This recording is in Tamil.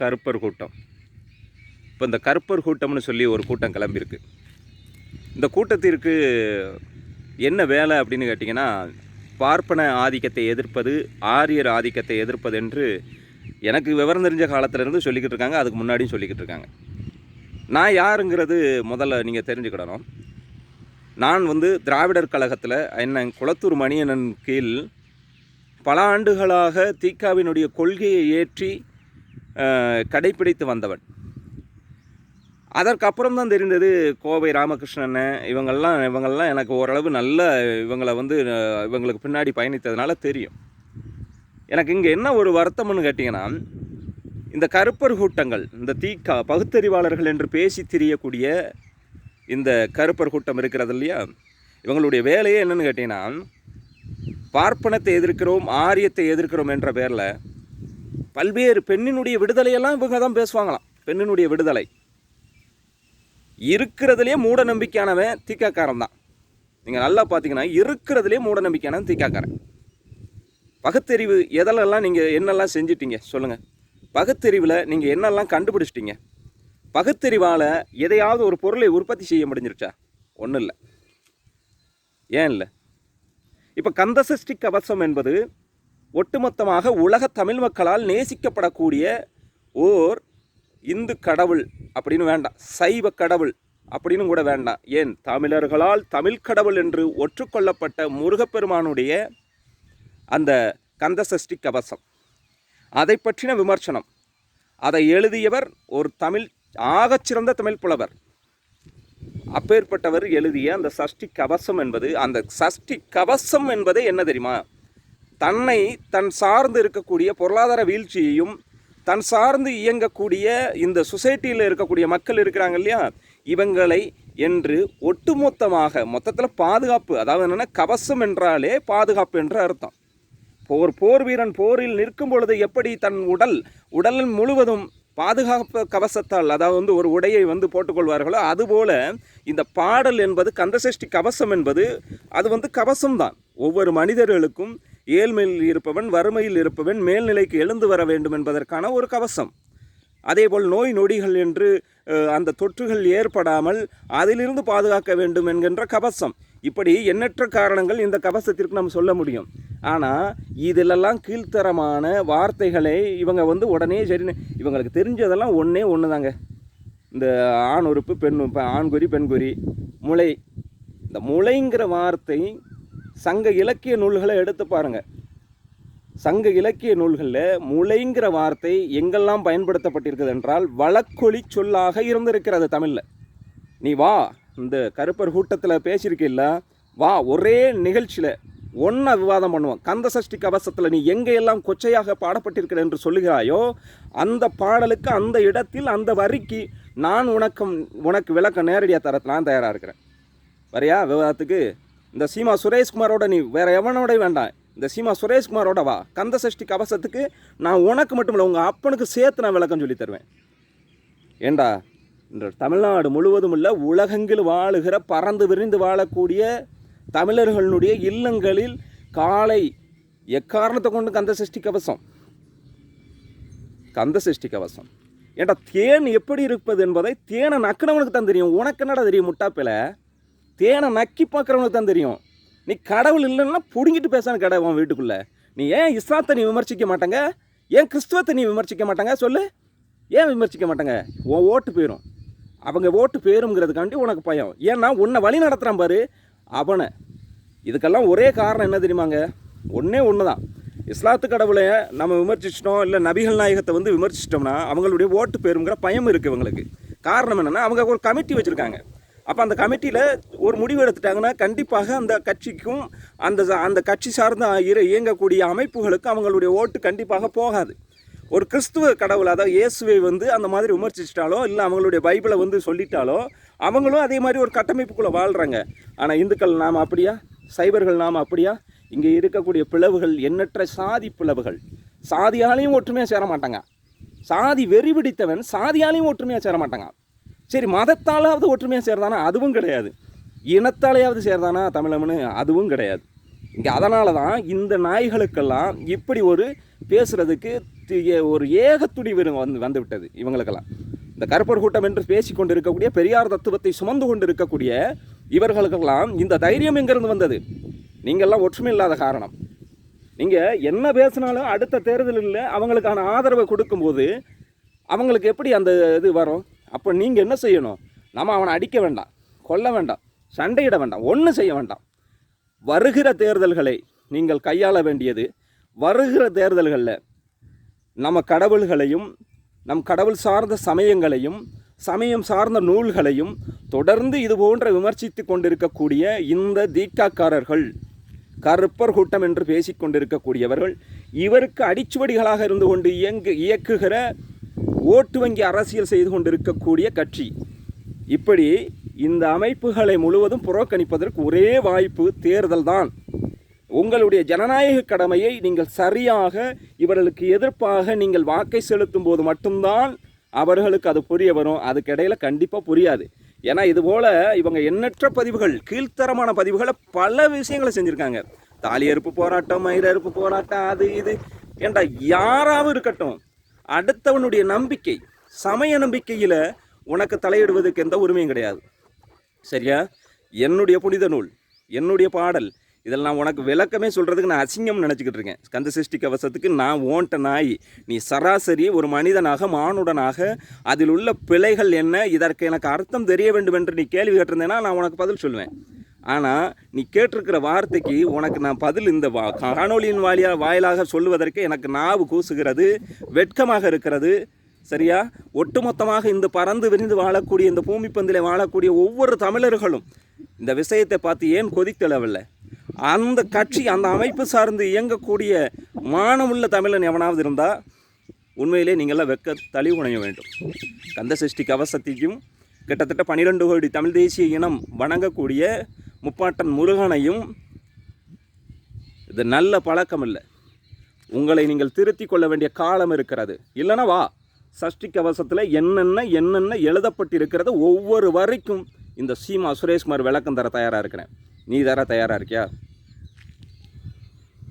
கருப்பர் கூட்டம். இப்போ இந்த கருப்பர் கூட்டம்னு சொல்லி ஒரு கூட்டம் கிளம்பியிருக்கு. இந்த கூட்டத்திற்கு என்ன வேலை அப்படின்னு கேட்டிங்கன்னா பார்ப்பன ஆதிக்கத்தை எதிர்ப்பது ஆரியர் ஆதிக்கத்தை எதிர்ப்பது என்று எனக்கு விவரம் தெரிஞ்ச காலத்திலேருந்து சொல்லிக்கிட்டு இருக்காங்க. அதுக்கு முன்னாடியும் சொல்லிக்கிட்டு இருக்காங்க. நான் யாருங்கிறது முதல்ல நீங்கள் தெரிஞ்சுக்கிடணும். நான் வந்து திராவிடர் கழகத்தில் என்ன குளத்தூர் மணியனன் கீழ் பல ஆண்டுகளாக தீக்காவினுடைய கொள்கையை ஏற்றி கடைப்பிடித்து வந்தவன். அதற்கப்புறம் தான் தெரிந்தது கோவை ராமகிருஷ்ணன் இவங்கெல்லாம் இவங்கள்லாம் எனக்கு ஓரளவு நல்ல இவங்களை வந்து இவங்களுக்கு பின்னாடி பயணித்ததுனால தெரியும். எனக்கு இங்கே என்ன ஒரு வருத்தம்னு கேட்டிங்கன்னா இந்த கருப்பர் கூட்டங்கள் இந்த தீக்கா பகுத்தறிவாளர்கள் என்று பேசி திரியக்கூடிய இந்த கருப்பர் கூட்டம் இருக்கிறது இல்லையா? இவங்களுடைய வேலையே என்னென்னு கேட்டிங்கன்னா பார்ப்பனத்தை எதிர்க்கிறோம் ஆரியத்தை எதிர்க்கிறோம் என்ற பேரில் பல்வேறு பெண்ணினுடைய விடுதலையெல்லாம் இவங்க தான் பேசுவாங்களாம். பெண்ணினுடைய விடுதலை. இருக்கிறதுலே மூட நம்பிக்கையானவன் தீக்காக்காரன் தான். நீங்கள் நல்லா பார்த்தீங்கன்னா இருக்கிறதுலே மூட நம்பிக்கையானவன் தீக்காக்காரன். பகுத்தறிவு எதிலெல்லாம் நீங்கள் என்னெல்லாம் செஞ்சிட்டீங்க சொல்லுங்கள் பகுத்தறிவில் நீங்கள் என்னெல்லாம் கண்டுபிடிச்சிட்டீங்க? பகுத்தறிவால் எதையாவது ஒரு பொருளை உற்பத்தி செய்ய முடிஞ்சிருச்சா? ஒன்றும் இல்லை ஏன் இல்லை? இப்போ கந்தசஷ்டி கவசம் என்பது ஒட்டுமொத்தமாக உலக தமிழ் மக்களால் நேசிக்கப்படக்கூடிய ஓர் இந்து கடவுள் அப்படின்னு வேண்டாம் சைவ கடவுள் அப்படின்னு கூட வேண்டாம். ஏன்? தமிழர்களால் தமிழ் கடவுள் என்று ஒற்றுக்கொள்ளப்பட்ட முருகப்பெருமானுடைய அந்த கந்தசஷ்டி கவசம். அதை பற்றின விமர்சனம். அதை எழுதியவர் ஒரு தமிழ் ஆகச்சிறந்த தமிழ் புலவர். அப்பேற்பட்டவர் எழுதிய அந்த சஷ்டி கவசம் என்பது அந்த சஷ்டி கவசம் என்பது என்ன தெரியுமா? தன்னை தன் சார்ந்து இருக்கக்கூடிய பொருளாதார வீழ்ச்சியையும் தன் சார்ந்து இயங்கக்கூடிய இந்த சொசைட்டியில் இருக்கக்கூடிய மக்கள் இருக்கிறாங்க இல்லையா? இவங்களை என்று ஒட்டுமொத்தமாக மொத்தத்தில் பாதுகாப்பு அதாவது என்னென்னா கவசம் என்றாலே பாதுகாப்பு என்று அர்த்தம். போர் போர் வீரன் போரில் நிற்கும் பொழுது எப்படி தன் உடல் உடல் முழுவதும் பாதுகாப்பு கவசத்தால் அதாவது வந்து ஒரு உடையை வந்து போட்டுக்கொள்வார்களோ அதுபோல இந்த பாடல் என்பது கந்தசஷ்டி கவசம் என்பது அது வந்து கவசம்தான் ஒவ்வொரு மனிதர்களுக்கும் ஏழ்மையில் இருப்பவன் வறுமையில் இருப்பவன் மேல்நிலைக்கு எழுந்து வர வேண்டும் என்பதற்கான ஒரு கவசம். அதேபோல் நோய் நொடிகள் என்று அந்த தொற்றுகள் ஏற்படாமல் அதிலிருந்து பாதுகாக்க வேண்டும் என்கின்ற கவசம். இப்படி எண்ணற்ற காரணங்கள் இந்த கவசத்திற்கு நம்ம சொல்ல முடியும். ஆனால் இதிலெல்லாம் கீழ்த்தரமான வார்த்தைகளை இவங்க வந்து உடனே சரி இவங்களுக்கு தெரிஞ்சதெல்லாம் ஒன்றே ஒன்று தாங்க இந்த ஆண் உறுப்பு பெண் ஆண்குறி பெண்குறி முளை. இந்த முளைங்கிற வார்த்தை சங்க இலக்கிய நூல்களை எடுத்து பாருங்கள் சங்க இலக்கிய நூல்களில் முளைங்கிற வார்த்தை எங்கெல்லாம் பயன்படுத்தப்பட்டிருக்குது என்றால் வழக்கொலி சொல்லாக இருந்திருக்கிறது தமிழில். நீ வா இந்த கருப்பர் கூட்டத்தில் பேசியிருக்கில்ல வா ஒரே நிகழ்ச்சியில் ஒன்றா விவாதம் பண்ணுவோம். கந்த சஷ்டி கவசத்தில் நீ எங்கெல்லாம் கொச்சையாக பாடப்பட்டிருக்கிற என்று சொல்லுகிறாயோ அந்த பாடலுக்கு அந்த இடத்தில் அந்த வரிக்கு நான் உனக்கும் உனக்கு விளக்கம் நேரடியாக தரத்து நான் தயாராக இருக்கிறேன். வரையா விவாதத்துக்கு? இந்த சீமா சுரேஷ்குமாரோட நீ வேற எவனோட வேண்டாம். இந்த சீமா சுரேஷ்குமாரோட வா. கந்த சஷ்டி கவசத்துக்கு நான் உனக்கு மட்டும் இல்லை உங்கள் அப்பனுக்கு சேர்த்து நான் விளக்கம் சொல்லி தருவேன். ஏண்டா? இந்த தமிழ்நாடு முழுவதும் உள்ள உலகங்கள் வாழுகிற பறந்து விரிந்து வாழக்கூடிய தமிழர்களுடைய இல்லங்களில் காலை எக்காரணத்தை கொண்டு கந்த சஷ்டி கவசம்? கந்த சஷ்டி கவசம். ஏண்டா தேன் எப்படி இருப்பது என்பதை தேனை நக்கினவனுக்கு தான் தெரியும். உனக்கு என்னடா தெரியும் முட்டாப்பில தேனை நக்கி பார்க்குறவனுக்கு தான் தெரியும். நீ கடவுள் இல்லைன்னா பிடுங்கிட்டு பேசான கடவுள் உன் வீட்டுக்குள்ளே. நீ ஏன் இஸ்லாத்தை நீ விமர்சிக்க மாட்டாங்க? ஏன் கிறிஸ்துவத்தை நீ விமர்சிக்க மாட்டாங்க? சொல்லு. ஏன் விமர்சிக்க மாட்டாங்க? உன் ஓட்டு போயிடும் அவங்க ஓட்டு போயிருங்கிறதுக்காண்டி உனக்கு பயம். ஏன்னா உன்னை வழி நடத்துகிறான் பாரு. அவனை. இதுக்கெல்லாம் ஒரே காரணம் என்ன தெரியுமாங்க? ஒன்றே ஒன்று தான் இஸ்லாத்து கடவுளை நம்ம விமர்சிச்சிட்டோம் இல்லை நபிகள் நாயகத்தை வந்து விமர்சிச்சிட்டோம்னா அவங்களுடைய ஓட்டு போயிருங்கிற பயம் இருக்குது இவங்களுக்கு. காரணம் என்னென்னா அவங்க ஒரு கமிட்டி வச்சுருக்காங்க. அப்போ அந்த கமிட்டியில் ஒரு முடிவு எடுத்துட்டாங்கன்னா கண்டிப்பாக அந்த கட்சிக்கும் அந்த அந்த கட்சி சார்ந்த இயங்கக்கூடிய அமைப்புகளுக்கு அவங்களுடைய ஓட்டு கண்டிப்பாக போகாது. ஒரு கிறிஸ்துவ கடவுள் அதாவது இயேசுவை வந்து அந்த மாதிரி விமர்சிச்சிட்டாலோ இல்லை அவங்களுடைய பைபிளை வந்து சொல்லிட்டாலோ அவங்களும் அதே மாதிரி ஒரு கட்டமைப்புக்குள்ளே வாழ்கிறாங்க ஆனால் இந்துக்கள் நாம் அப்படியா? சைபர்கள் நாம் அப்படியா? இங்கே இருக்கக்கூடிய பிளவுகள் எண்ணற்ற சாதி பிளவுகள். சாதியாலையும் ஒற்றுமையாக சேர மாட்டாங்க. சாதி வெறி பிடித்தவன் சாதியாலையும் ஒற்றுமையாக சேர மாட்டாங்க. சரி மதத்தாலாவது ஒற்றுமையாக சேர்தானா அதுவும் கிடையாது. இனத்தாலேயாவது சேர்ந்தானா தமிழம்னு? அதுவும் கிடையாது. இங்கே அதனால தான் இந்த நாய்களுக்கெல்லாம் இப்படி ஒரு பேசுகிறதுக்கு ஒரு ஏகத்துடி வந்து வந்துவிட்டது இவங்களுக்கெல்லாம். இந்த கருப்பர் கூட்டம் என்று பேசிக் கொண்டிருக்கக்கூடிய பெரியார் தத்துவத்தை சுமந்து கொண்டு இருக்கக்கூடிய இவர்களுக்கெல்லாம் இந்த தைரியம் எங்கேருந்து வந்தது? நீங்கள்லாம் ஒற்றுமை இல்லாத காரணம். நீங்கள் என்ன பேசினாலும் அடுத்த தேர்தலில் அவங்களுக்கான ஆதரவை கொடுக்கும்போது அவங்களுக்கு எப்படி அந்த இது வரும்? அப்போ நீங்கள் என்ன செய்யணும்? நம்ம அவனை அடிக்க வேண்டாம் கொல்ல வேண்டாம் சண்டையிட வேண்டாம் ஒன்றும் செய்ய வேண்டாம். வருகிற தேர்தல்களை நீங்கள் கையாள வேண்டியது வருகிற தேர்தல்களில் நம்ம கடவுள்களையும் நம் கடவுள் சார்ந்த சமயங்களையும் சமயம் சார்ந்த நூல்களையும் தொடர்ந்து இது போன்ற விமர்சித்து கொண்டிருக்கக்கூடிய இந்த தீக்காக்காரர்கள் கருப்பர் கூட்டம் என்று பேசிக்கொண்டிருக்கக்கூடியவர்கள் இவருக்கு அடிச்சுவடிகளாக இருந்து கொண்டு இயங்கு இயக்குகிற ஓட்டு வங்கி அரசியல் செய்து கொண்டிருக்கக்கூடிய கட்சி. இப்படி இந்த அமைப்புகளை முழுவதும் புறக்கணிப்பதற்கு ஒரே வாய்ப்பு தேர்தல் தான். உங்களுடைய ஜனநாயக கடமையை நீங்கள் சரியாக இவர்களுக்கு எதிர்ப்பாக நீங்கள் வாக்கை செலுத்தும் போது மட்டும்தான் அவர்களுக்கு அது புரிய வரும். அதுக்கிடையில் கண்டிப்பாக புரியாது. ஏன்னா இதுபோல் இவங்க எண்ணற்ற பதிவுகள் கீழ்த்தரமான பதிவுகளை பல விஷயங்களை செஞ்சுருக்காங்க. தாலி அறுப்பு போராட்டம் மயிர் அறுப்பு போராட்டம் அது இது. ஏண்டா யாராவது இருக்கட்டும். அடுத்தவனுடைய நம்பிக்கை சமய நம்பிக்கையில் உனக்கு தலையிடுவதற்கு எந்த உரிமையும் கிடையாது. சரியா? என்னுடைய புனித நூல் என்னுடைய பாடல் இதில் நான் உனக்கு விளக்கமே சொல்கிறதுக்கு நான் அசிங்கம் நினச்சிக்கிட்டு இருக்கேன். சிருஷ்டி கவசத்துக்கு நான் ஓன்ட்ட நாய் நீ சராசரி ஒரு மனிதனாக மானுடனாக அதில் உள்ள பிழைகள் என்ன இதற்கு எனக்கு அர்த்தம் தெரிய வேண்டும் என்று நீ கேள்வி கேட்டிருந்தேன்னா நான் உனக்கு பதில் சொல்லுவேன் ஆனால் நீ கேட்டிருக்கிற வார்த்தைக்கு உனக்கு நான் பதில் இந்த வா காணொலியின் வாயிலா வாயிலாக சொல்லுவதற்கு எனக்கு நாவு கூசுகிறது வெட்கமாக இருக்கிறது. சரியா? ஒட்டுமொத்தமாக இந்த பறந்து விரிந்து வாழக்கூடிய இந்த பூமி பந்திலே வாழக்கூடிய ஒவ்வொரு தமிழர்களும் இந்த விஷயத்தை பார்த்து ஏன் கொதித்தளவில்லை? அந்த கட்சி அந்த அமைப்பு சார்ந்து இயங்கக்கூடிய மானமுள்ள தமிழன் எவனாவது இருந்தால் உண்மையிலே நீங்கள்லாம் வெக்க தளி உணைய வேண்டும். கந்த சஷ்டி கவசத்தையும் கிட்டத்தட்ட பன்னிரெண்டு கோடி தமிழ் தேசிய இனம் வணங்கக்கூடிய முப்பாட்டன் முருகனையும் இது நல்ல பழக்கம் இல்லை உங்களை நீங்கள் திருத்திக் கொள்ள வேண்டிய காலம் இருக்கிறது. இல்லைனா வா சஷ்டி கவசத்தில் என்னென்ன என்னென்ன எழுதப்பட்டிருக்கிறது ஒவ்வொரு வரைக்கும் இந்த சீமா சுரேஷ்குமார் விளக்கம் தர தயாராக இருக்கிறேன். நீ தர தயாராக இருக்கியா?